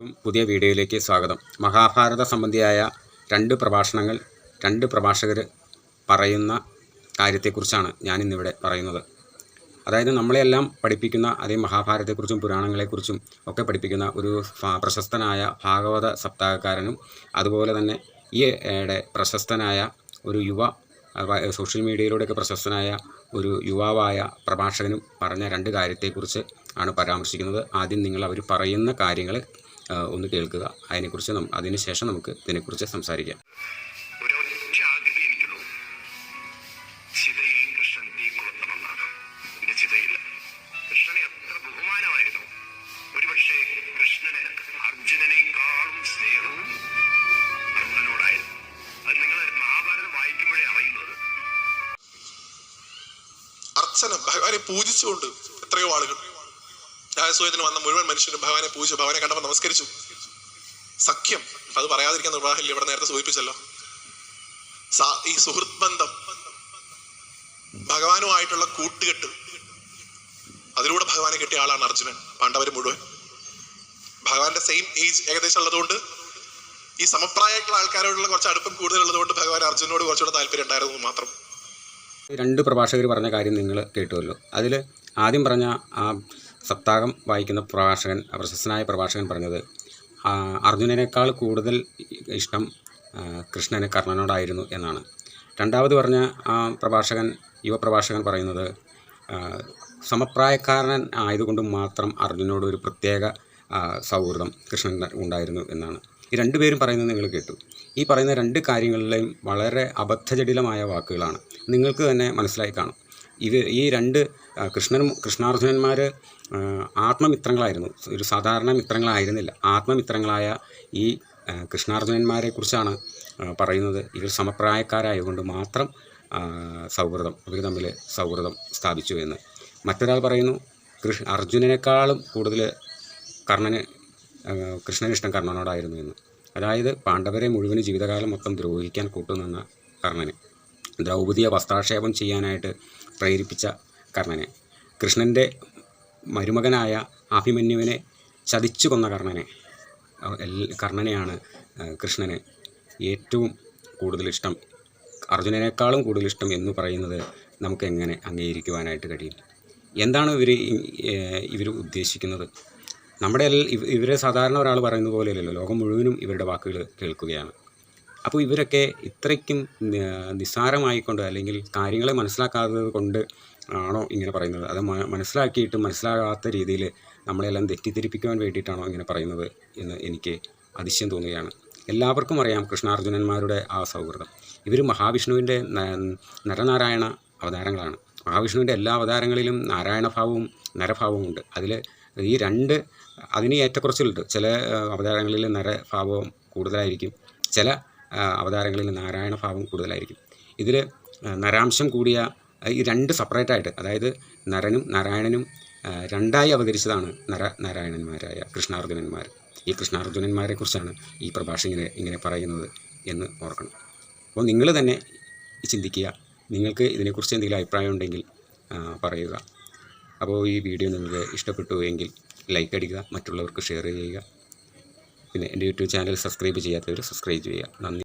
പുതിയ വീഡിയോയിലേക്ക് സ്വാഗതം. മഹാഭാരത സംബന്ധിയായ രണ്ട് പ്രഭാഷണങ്ങൾ രണ്ട് പ്രഭാഷകർ പറയുന്ന കാര്യത്തെക്കുറിച്ചാണ് ഞാനിന്നിവിടെ പറയുന്നത്. അതായത് നമ്മളെല്ലാം പഠിപ്പിക്കുന്ന അതേ മഹാഭാരതത്തെക്കുറിച്ചും പുരാണങ്ങളെക്കുറിച്ചും ഒക്കെ പഠിപ്പിക്കുന്ന ഒരു പ്രശസ്തനായ ഭാഗവത സപ്താഹക്കാരനും അതുപോലെ തന്നെ ഈ ഏടെ പ്രശസ്തനായ ഒരു യുവ സോഷ്യൽ മീഡിയയിലൂടെയൊക്കെ പ്രശസ്തനായ ഒരു യുവാവായ പ്രഭാഷകനും പറഞ്ഞ രണ്ട് കാര്യത്തെക്കുറിച്ച് ആണ് പരാമർശിക്കുന്നത്. ആദ്യം നിങ്ങൾ അവർ പറയുന്ന കാര്യങ്ങൾ ഒന്ന് കേൾക്കുക. അതിനെക്കുറിച്ച് നം- അതിനുശേഷം നമുക്ക് ഇതിനെക്കുറിച്ച് സംസാരിക്കാം. ഒരുപക്ഷെ കൃഷ്ണന് അർജുനനേക്കാളും സ്നേഹവും അത് നിങ്ങൾ മഹാഭാരതം വായിക്കുമ്പോഴേ അറിയുന്നത്. അർച്ചന ഭഗവാനെ പൂജിച്ചുകൊണ്ട് എത്രയോ ആളുകൾ രാജസൂയത്തിന് വന്ന മുഴുവൻ മനുഷ്യരും ഭഗവാനെ പൂജിച്ചു ഭഗവാനെ കണ്ടപ്പോൾ നമസ്കരിച്ചു. സഖ്യം. അത് പറയാതിരിക്കാൻ നിർവാഹമില്ല ഇവിടെ നേരത്തെ സൂചിപ്പിച്ചല്ലോ. ഈ സുഹൃത് ബന്ധം ഭഗവാനുമായിട്ടുള്ള കൂട്ടുകെട്ട്. അതിലൂടെ ഭഗവാനെ കിട്ടിയ ആളാണ് അർജുനൻ പാണ്ഡവർ മുഴുവൻ. ഭഗവാന്റെ സെയിം ഏജ് ഏകദേശം ഉള്ളതുകൊണ്ട് ഈ സമപ്രായമായിട്ടുള്ള ആൾക്കാരോടുള്ള കുറച്ച് അടുപ്പം കൂടുതലുള്ളതുകൊണ്ട് ഭഗവാൻ അർജുനോട് കുറച്ചുകൂടെ താല്പര്യം ഉണ്ടായിരുന്നു മാത്രം. രണ്ട് പ്രഭാഷകർ പറഞ്ഞ കാര്യം നിങ്ങൾ കേട്ടുവല്ലോ. അതിൽ ആദ്യം പറഞ്ഞ ആ സപ്താഹം വായിക്കുന്ന പ്രഭാഷകൻ പ്രശസ്തനായ പ്രഭാഷകൻ പറഞ്ഞത് അർജുനനേക്കാൾ കൂടുതൽ ഇഷ്ടം കൃഷ്ണന് കർണനോടായിരുന്നു എന്നാണ്. രണ്ടാമത് പറഞ്ഞ ആ പ്രഭാഷകൻ യുവപ്രഭാഷകൻ പറയുന്നത് സമപ്രായക്കാരൻ ആയതുകൊണ്ട് മാത്രം അർജുനോട് ഒരു പ്രത്യേക സൗഹൃദം കൃഷ്ണൻ ഉണ്ടായിരുന്നു എന്നാണ്. ഈ രണ്ടുപേരും പറയുന്നത് നിങ്ങൾ കേട്ടു. ഈ പറയുന്ന രണ്ട് കാര്യങ്ങളിലെയും വളരെ അബദ്ധജടിലമായ വാക്കുകളാണ്. നിങ്ങൾക്ക് തന്നെ മനസ്സിലായി കാണും. ഇത് ഈ രണ്ട് കൃഷ്ണൻ കൃഷ്ണാർജുനന്മാർ ആത്മമിത്രങ്ങളായിരുന്നു. ഒരു സാധാരണ മിത്രങ്ങളായിരുന്നില്ല. ആത്മമിത്രങ്ങളായ ഈ കൃഷ്ണാർജുനന്മാരെക്കുറിച്ചാണ് പറയുന്നത്. ഇവർ സമപ്രായക്കാരായതുകൊണ്ട് മാത്രം സൗഹൃദം ഇവർ തമ്മിൽ സൗഹൃദം സ്ഥാപിച്ചു എന്ന്. മറ്റൊരാൾ പറയുന്നു കൃഷ് അർജുനനേക്കാളും കൂടുതൽ കർണന് കൃഷ്ണനിഷ്ടം കർണനോടായിരുന്നു എന്ന്. അതായത് പാണ്ഡവരെ മുഴുവൻ ജീവിതകാലം മൊത്തം ദ്രോഹിക്കാൻ കൂട്ടുനിന്ന കർണന്. ദ്രൗപദിയെ വസ്ത്രാക്ഷേപം ചെയ്യാനായിട്ട് പ്രേരിപ്പിച്ച കർണനെ. കൃഷ്ണന്റെ മരുമകനായ അഭിമന്യുവിനെ ചതിച്ചു കൊന്ന കർണനെ. കർണനെയാണ് കൃഷ്ണന് ഏറ്റവും കൂടുതൽ ഇഷ്ടം അർജുനനേക്കാളും കൂടുതൽ ഇഷ്ടം എന്ന് പറയുന്നത് നമുക്ക് എങ്ങനെ അംഗീകരിക്കുവാനായിട്ട് കഴിയും? എന്താണ് ഇവർ ഇവർ ഉദ്ദേശിക്കുന്നത്? നമ്മുടെ ഇവരെ സാധാരണ ഒരാൾ പറയുന്ന പോലെയല്ലല്ലോ ലോകം മുഴുവനും ഇവരുടെ വാക്കുകൾ കേൾക്കുകയാണ്. അപ്പോൾ ഇവരൊക്കെ ഇത്രയ്ക്കും നിസ്സാരമായിക്കൊണ്ട് അല്ലെങ്കിൽ കാര്യങ്ങളെ മനസ്സിലാക്കാത്തത് കൊണ്ട് ആണോ ഇങ്ങനെ പറയുന്നത്? അത് മനസ്സിലാക്കിയിട്ട് മനസ്സിലാകാത്ത രീതിയിൽ നമ്മളെല്ലാം തെറ്റിദ്ധരിപ്പിക്കുവാൻ വേണ്ടിയിട്ടാണോ ഇങ്ങനെ പറയുന്നത് എന്ന് എനിക്ക് അതിശയം തോന്നുകയാണ്. എല്ലാവർക്കും അറിയാം കൃഷ്ണാർജുനന്മാരുടെ ആ സൗഹൃദം. ഇവർ മഹാവിഷ്ണുവിന്റെ നരനാരായണ അവതാരങ്ങളാണ്. മഹാവിഷ്ണുവിന്റെ എല്ലാ അവതാരങ്ങളിലും നാരായണഭാവവും നരഭാവവും ഉണ്ട് അതിൽ ഈ രണ്ട് അതിന് ഏറ്റക്കുറച്ചിലുണ്ട്. ചില അവതാരങ്ങളിൽ നരഭാവം കൂടുതലായിരിക്കും. ചില അവതാരങ്ങളിൽ നാരായണ ഭാവം കൂടുതലായിരിക്കും. ഇതിൽ നരാംശം കൂടിയ ഈ രണ്ട് സെപ്പറേറ്റായിട്ട് അതായത് നരനും നാരായണനും രണ്ടായി അവതരിച്ചതാണ് നര നാരായണന്മാരായ കൃഷ്ണാർജുനന്മാർ. ഈ കൃഷ്ണാർജുനന്മാരെ കുറിച്ചാണ് ഈ പ്രഭാഷകനെ ഇങ്ങനെ പറയുന്നത് എന്ന് ഓർക്കണം. അപ്പോൾ നിങ്ങൾ തന്നെ ചിന്തിക്കുക. നിങ്ങൾക്ക് ഇതിനെക്കുറിച്ച് എന്തെങ്കിലും അഭിപ്രായം ഉണ്ടെങ്കിൽ പറയുക. അപ്പോൾ ഈ വീഡിയോ നിങ്ങൾക്ക് ഇഷ്ടപ്പെട്ടു എങ്കിൽ ലൈക്ക് അടിക്കുക മറ്റുള്ളവർക്ക് ഷെയർ ചെയ്യുക. പിന്നെ എന്റെ യൂട്യൂബ് ചാനൽ സബ്സ്ക്രൈബ് ചെയ്യാത്തവർ സബ്സ്ക്രൈബ് ചെയ്യുക. നന്ദി.